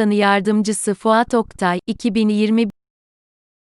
Bakanı Yardımcısı Fuat Oktay, 2021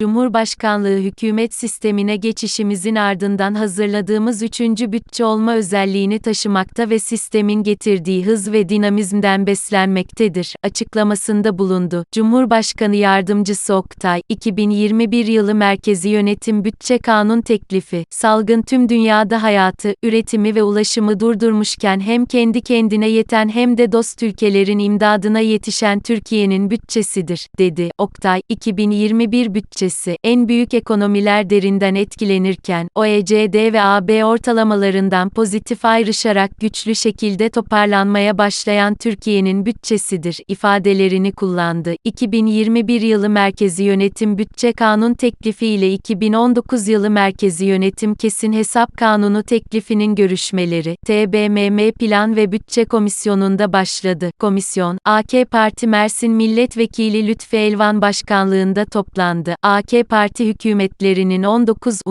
Cumhurbaşkanlığı hükümet sistemine geçişimizin ardından hazırladığımız üçüncü bütçe olma özelliğini taşımakta ve sistemin getirdiği hız ve dinamizmden beslenmektedir, açıklamasında bulundu. Cumhurbaşkanı Yardımcısı Oktay, 2021 yılı Merkezi Yönetim Bütçe Kanun teklifi, salgın tüm dünyada hayatı, üretimi ve ulaşımı durdurmuşken hem kendi kendine yeten hem de dost ülkelerin imdadına yetişen Türkiye'nin bütçesidir, dedi. Oktay, 2021 bütçesi, en büyük ekonomiler derinden etkilenirken, OECD ve AB ortalamalarından pozitif ayrışarak güçlü şekilde toparlanmaya başlayan Türkiye'nin bütçesidir, ifadelerini kullandı. 2021 yılı Merkezi Yönetim Bütçe Kanun teklifi ile 2019 yılı Merkezi Yönetim Kesin Hesap Kanunu teklifinin görüşmeleri, TBMM Plan ve Bütçe Komisyonu'nda başladı. Komisyon, AK Parti Mersin Milletvekili Lütfi Elvan Başkanlığında toplandı. AK Parti hükümetlerinin 19.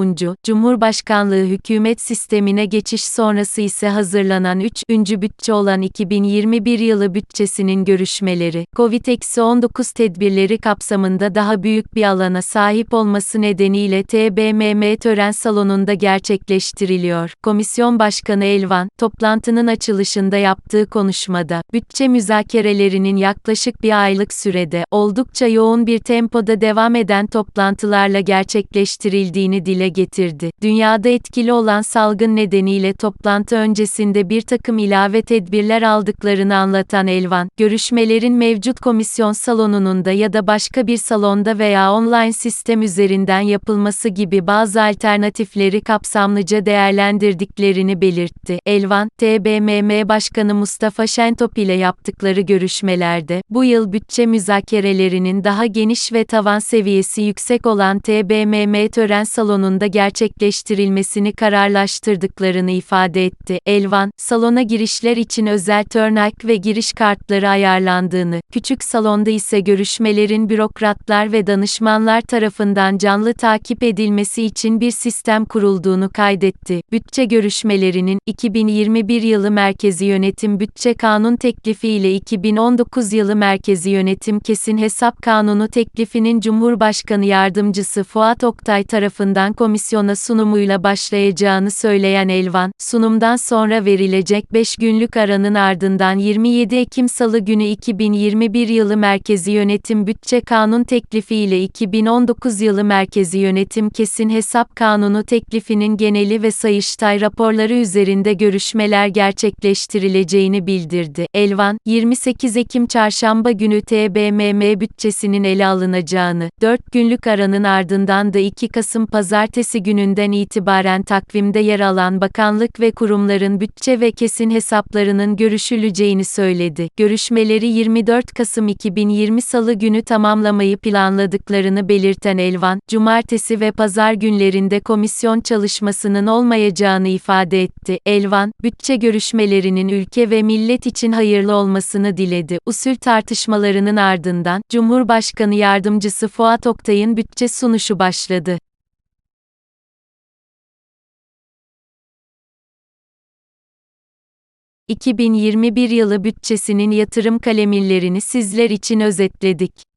Cumhurbaşkanlığı hükümet sistemine geçiş sonrası ise hazırlanan 3. bütçe olan 2021 yılı bütçesinin görüşmeleri, Covid-19 tedbirleri kapsamında daha büyük bir alana sahip olması nedeniyle TBMM tören salonunda gerçekleştiriliyor. Komisyon Başkanı Elvan, toplantının açılışında yaptığı konuşmada, bütçe müzakerelerinin yaklaşık bir aylık sürede, oldukça yoğun bir tempoda devam eden toplantılarla gerçekleştirildiğini dile getirdi. Dünyada etkili olan salgın nedeniyle toplantı öncesinde bir takım ilave tedbirler aldıklarını anlatan Elvan, görüşmelerin mevcut komisyon salonunun da ya da başka bir salonda veya online sistem üzerinden yapılması gibi bazı alternatifleri kapsamlıca değerlendirdiklerini belirtti. Elvan, TBMM Başkanı Mustafa Şentop ile yaptıkları görüşmelerde, bu yıl bütçe müzakerelerinin daha geniş ve tavan seviyesi yüksek olan TBMM tören salonunda gerçekleştirilmesini kararlaştırdıklarını ifade etti. Elvan, salona girişler için özel turnike ve giriş kartları ayarlandığını, küçük salonda ise görüşmelerin bürokratlar ve danışmanlar tarafından canlı takip edilmesi için bir sistem kurulduğunu kaydetti. Bütçe görüşmelerinin 2021 yılı Merkezi Yönetim Bütçe Kanun teklifi ile 2019 yılı Merkezi Yönetim Kesin Hesap Kanunu teklifinin Cumhurbaşkanı Yardımcısı Fuat Oktay tarafından komisyona sunumuyla başlayacağını söyleyen Elvan, sunumdan sonra verilecek 5 günlük aranın ardından 27 Ekim Salı günü 2021 yılı Merkezi Yönetim Bütçe Kanun teklifi ile 2019 yılı Merkezi Yönetim Kesin Hesap Kanunu teklifinin geneli ve Sayıştay raporları üzerinde görüşmeler gerçekleştirileceğini bildirdi. Elvan, 28 Ekim Çarşamba günü TBMM bütçesinin ele alınacağını, 4 günlük aranın ardından da 2 Kasım Pazartesi gününden itibaren takvimde yer alan bakanlık ve kurumların bütçe ve kesin hesaplarının görüşüleceğini söyledi. Görüşmeleri 24 Kasım 2020 Salı günü tamamlamayı planladıklarını belirten Elvan, cumartesi ve pazar günlerinde komisyon çalışmasının olmayacağını ifade etti. Elvan, bütçe görüşmelerinin ülke ve millet için hayırlı olmasını diledi. Usul tartışmalarının ardından, Cumhurbaşkanı Yardımcısı Fuat Oktay'ın bütçe sunuşu başladı. ...2021 yılı bütçesinin yatırım kalemillerini sizler için özetledik.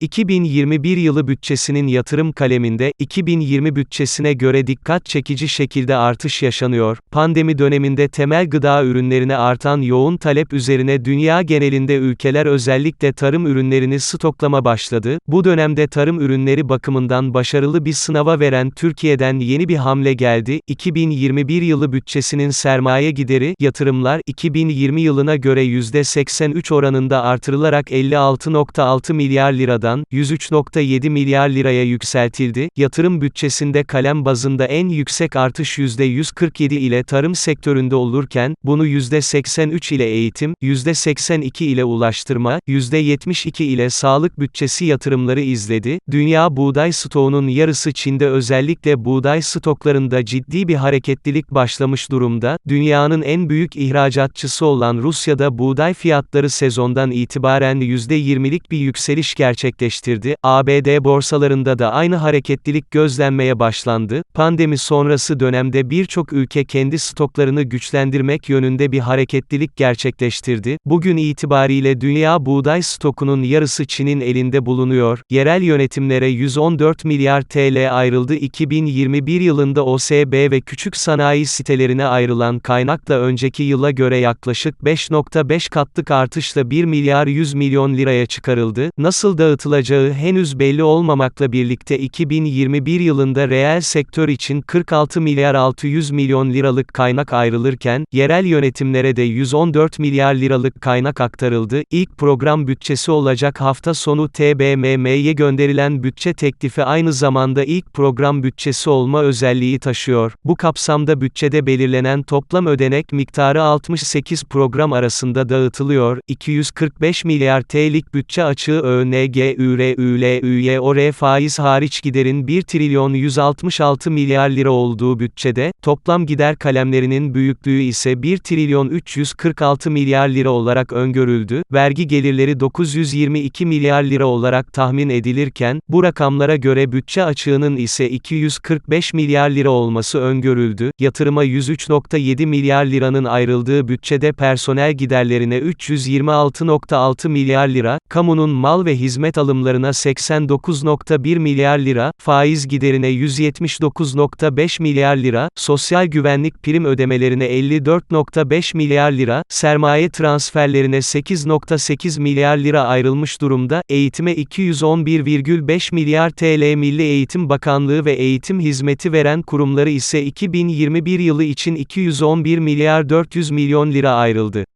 2021 yılı bütçesinin yatırım kaleminde, 2020 bütçesine göre dikkat çekici şekilde artış yaşanıyor. Pandemi döneminde temel gıda ürünlerine artan yoğun talep üzerine dünya genelinde ülkeler özellikle tarım ürünlerini stoklama başladı. Bu dönemde tarım ürünleri bakımından başarılı bir sınava veren Türkiye'den yeni bir hamle geldi. 2021 yılı bütçesinin sermaye gideri, yatırımlar, 2020 yılına göre %83 oranında artırılarak 56.6 milyar liradan, 103.7 milyar liraya yükseltildi. Yatırım bütçesinde kalem bazında en yüksek artış %147 ile tarım sektöründe olurken, bunu %83 ile eğitim, %82 ile ulaştırma, %72 ile sağlık bütçesi yatırımları izledi. Dünya buğday stoğunun yarısı Çin'de özellikle buğday stoklarında ciddi bir hareketlilik başlamış durumda. Dünyanın en büyük ihracatçısı olan Rusya'da buğday fiyatları sezondan itibaren %20'lik bir yükseliş gerçekleştirdi gerçekleştirdi. ABD borsalarında da aynı hareketlilik gözlenmeye başlandı. Pandemi sonrası dönemde birçok ülke kendi stoklarını güçlendirmek yönünde bir hareketlilik gerçekleştirdi. Bugün itibariyle dünya buğday stokunun yarısı Çin'in elinde bulunuyor. Yerel yönetimlere 114 milyar TL ayrıldı. 2021 yılında OSB ve küçük sanayi sitelerine ayrılan kaynakla önceki yıla göre yaklaşık 5.5 katlık artışla 1 milyar 100 milyon liraya çıkarıldı. Nasıl dağıtılacağı henüz belli olmamakla birlikte 2021 yılında reel sektör için 46 milyar 600 milyon liralık kaynak ayrılırken, yerel yönetimlere de 114 milyar liralık kaynak aktarıldı. İlk program bütçesi olacak hafta sonu TBMM'ye gönderilen bütçe teklifi aynı zamanda ilk program bütçesi olma özelliği taşıyor. Bu kapsamda bütçede belirlenen toplam ödenek miktarı 68 program arasında dağıtılıyor. 245 milyar TL'lik bütçe açığı ÖNG, ÜR, ÜL, ÜYOR faiz hariç giderin 1 trilyon 166 milyar lira olduğu bütçede, toplam gider kalemlerinin büyüklüğü ise 1 trilyon 346 milyar lira olarak öngörüldü. Vergi gelirleri 922 milyar lira olarak tahmin edilirken, bu rakamlara göre bütçe açığının ise 245 milyar lira olması öngörüldü. Yatırıma 103.7 milyar liranın ayrıldığı bütçede personel giderlerine 326.6 milyar lira, kamunun mal ve hizmet alımlarına 89.1 milyar lira, faiz giderine 179.5 milyar lira, sosyal güvenlik prim ödemelerine 54.5 milyar lira, sermaye transferlerine 8.8 milyar lira ayrılmış durumda, eğitime 211,5 milyar TL Milli Eğitim Bakanlığı ve eğitim hizmeti veren kurumları ise 2021 yılı için 211 milyar 400 milyon lira ayrıldı.